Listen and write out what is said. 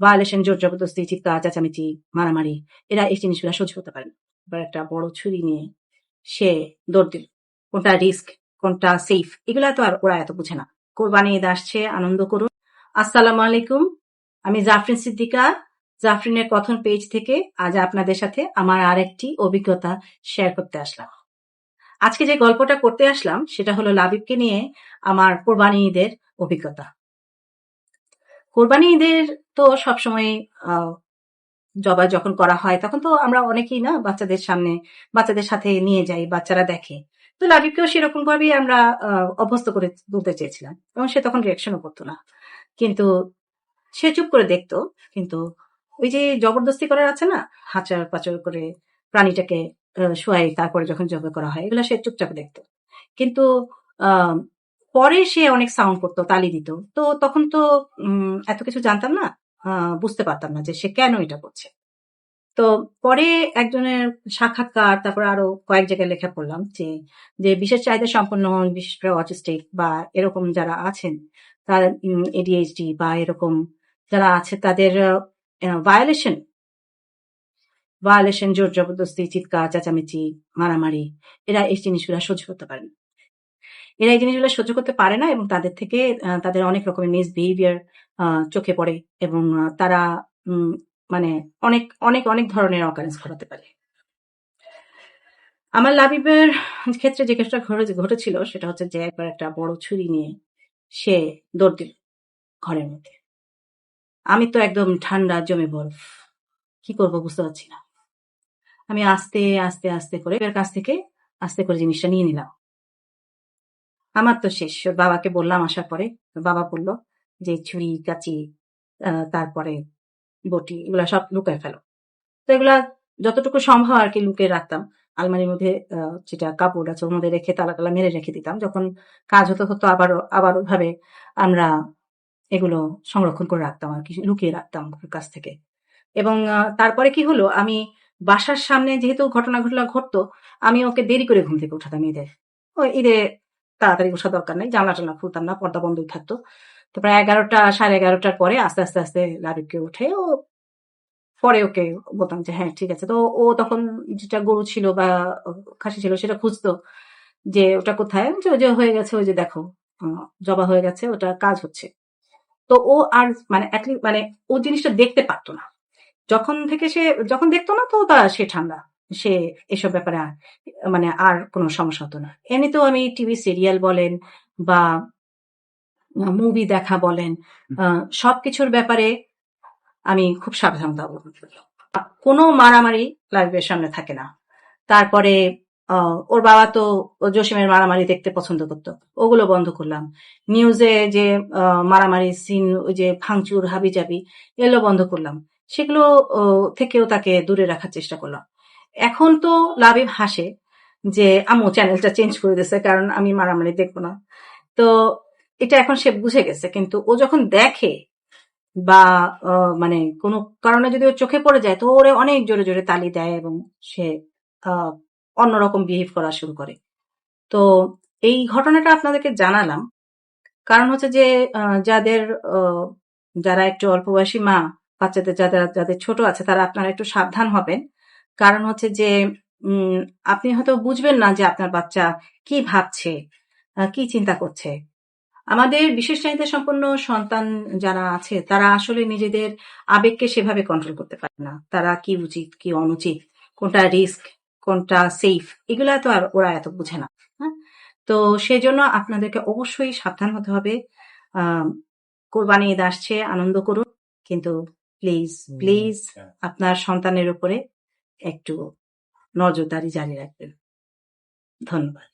Violation জোর জবরদস্তি, চিৎকার, চেঁচামেচি, মারামারি, এরা এই জিনিসগুলো সহ্য করতে পারে না। এবার একটা বড় ছুরি নিয়ে সে দৌড় দিল। কোনটা রিস্ক, কোনটা সেফ, এগুলা তো আর ওরা এত বুঝে না। কোরবানি ঈদ আসছে, আনন্দ করুন। আসসালামু আলাইকুম, আমি জাফরিন সিদ্দিকা। জাফরিনের কথন পেজ থেকে আজ আপনাদের সাথে আমার আরেকটি অভিজ্ঞতা শেয়ার করতে আসলাম। আজকে যে গল্পটা করতে আসলাম, সেটা হলো লাবিবকে নিয়ে আমার কোরবানি ঈদের অভিজ্ঞতা। কোরবানি ঈদের তো সবসময় জবাই যখন করা হয়, তখন তো আমরা অনেকেই না বাচ্চাদের সামনে, বাচ্চাদের সাথে নিয়ে যাই, বাচ্চারা দেখে। তো লাবিবকেও সেরকম ভাবেই আমরা অভ্যস্ত করে তুলতে চেয়েছিলাম এবং সে তখন রিয়াকশনও করতো না। কিন্তু সে চুপ করে দেখতো, কিন্তু ওই যে জবরদস্তি করার আছে না, হাঁচার পাচার করে প্রাণীটাকে শোয়াই তারপরে যখন জবে করা হয়, এগুলো সে চুপচাপ দেখতো। কিন্তু পরে সে অনেক সাউন্ড করতো, তালি দিত। তো তখন তো এত কিছু জানতাম না বুঝতে পারতাম না যে সে কেন এটা করছে। তো পরে একজনের সাক্ষাৎকার, তারপর আরও কয়েক জায়গায় লেখা পড়লাম যে যে বিশেষ চাহিদা সম্পন্ন বিশেষ করে অটিস্টিক বা এরকম যারা আছেন, তার এডিএইচডি বা এরকম যারা আছে, তাদের ভায়োলেশন ভায়োলেশন জোর জবরদস্তি, চিৎকার, চেঁচামেচি, মারামারি, এরা এই জিনিসগুলো সহ্য করতে পারে না। এরা এই জিনিসগুলো সহ্য করতে পারে না এবং তাদের থেকে তাদের অনেক রকমের মিসবিহেভিয়ার চোখে পড়ে এবং তারা মানে অনেক অনেক অনেক ধরনের অকারেন্স ঘটাতে পারে। আমার লাবিবের ক্ষেত্রে যে কেসটা ঘটে, ঘটেছিল সেটা হচ্ছে যে একবার একটা বড় ছুরি নিয়ে সে দৌড় দিল ঘরের মধ্যে। আমি তো একদম ঠান্ডা, জমে বরফ। কি করব বুঝতে পারছি না। আমি আস্তে আস্তে আস্তে করে এর কাছ থেকে আস্তে করে জিনিসটা নিয়ে নিলাম। আমার তো শেষ। বাবাকে বললাম আসার পরে বাবা বলল যে, ছুরি, কাচি তারপরে বটি, এগুলা সব লুকায় ফেলো। তো এগুলা যতটুকু সম্ভব আর কি লুকিয়ে রাখতাম। আলমারির মধ্যে যেটা কাপড় আছে ওর মধ্যে রেখে তালা তালা মেরে রেখে দিতাম। যখন কাজ হতো হতো আবারও আবার ওইভাবে আমরা এগুলো সংরক্ষণ করে রাখতাম আর কি, লুকিয়ে রাখতাম কাছ থেকে। এবং তারপরে কি হলো, আমি বাসার সামনে যেহেতু ঘটনা ঘটনা ঘটতো, আমি ওকে দেরি করে ঘুম থেকে উঠাতাম ঈদের ও ঈদে তাড়াতাড়ি ওঠা দরকার নেই, জানলা টানলা খুলতাম না, পর্দা বন্ধই থাকতো। তো প্রায় এগারোটা, সাড়ে এগারোটার পরে আস্তে আস্তে আস্তে লাবিবকে উঠে ও পরে ওকে বলতাম যে হ্যাঁ ঠিক আছে। তো ও তখন যেটা গরু ছিল বা খাসি ছিল সেটা খুঁজতো যে, ওটা কোথায়? যে হয়ে গেছে, ওই যে দেখো জবা হয়ে গেছে, ওটা কাজ হচ্ছে। তো ও আর মানে মানে ও জিনিসটা দেখতে পারতো না। যখন থেকে সে, যখন দেখতো না তো তা সে ঠান্ডা। সে এসব ব্যাপারে মানে আর কোনো সমস্যা হতো না। এমনিতেও আমি টিভি সিরিয়াল বলেন বা মুভি দেখা বলেন সবকিছুর ব্যাপারে আমি খুব সাবধানতা অবলম্বন করি। কোনো মারামারি লাইভের সামনে থাকে না। তারপরে ওর বাবা তো জসিমের মারামারি দেখতে পছন্দ করতো। ওগুলো বন্ধ করলাম। নিউজে যে মারামারি সিন ওই যে ভাঙচুর, হাবিজাবি, এগুলো বন্ধ করলাম। সেগুলো থেকেও তাকে দূরে রাখার চেষ্টা করলাম। এখন তো লাবিব হাসে যে আমু চ্যানেলটা চেঞ্জ করে দিয়েছে কারণ আমি মারামারি দেখব না। তো এটা এখন সে বুঝে গেছে, কিন্তু ও যখন দেখে বা মানে কোনো কারণে যদি ওর চোখে পড়ে যায়, তো ওরে অনেক জোরে জোরে তালি দেয় এবং সে অন্যরকম বিহেভ করা শুরু করে। তো এই ঘটনাটা আপনাদেরকে জানালাম। কারণ হচ্ছে যে যাদের যারা একটু অল্প বয়সী মা, বাচ্চাদের যাদের যাদের ছোট আছে, তারা আপনারা একটু সাবধান হবেন। কারণ হচ্ছে যে আপনি হয়তো বুঝবেন না যে আপনার বাচ্চা কি ভাবছে কি চিন্তা করছে। আমাদের বিশেষ চাহিদা সম্পন্ন সন্তান যারা আছে তারা আসলে নিজেদের আবেগকে সেভাবে কন্ট্রোল করতে পারে না। তারা কি উচিত কি অনুচিত কোনটা রিস্ক কোনটা সেফ এগুলা তো আর ওরা এত বুঝে না হ্যাঁ? তো সেজন্য আপনাদেরকে অবশ্যই সাবধান হতে হবে। কোরবানি ঈদ আসছে আনন্দ করুন। কিন্তু প্লিজ প্লিজ আপনার সন্তানের উপরে একটু নজরদারি জারি রাখবেন। ধন্যবাদ।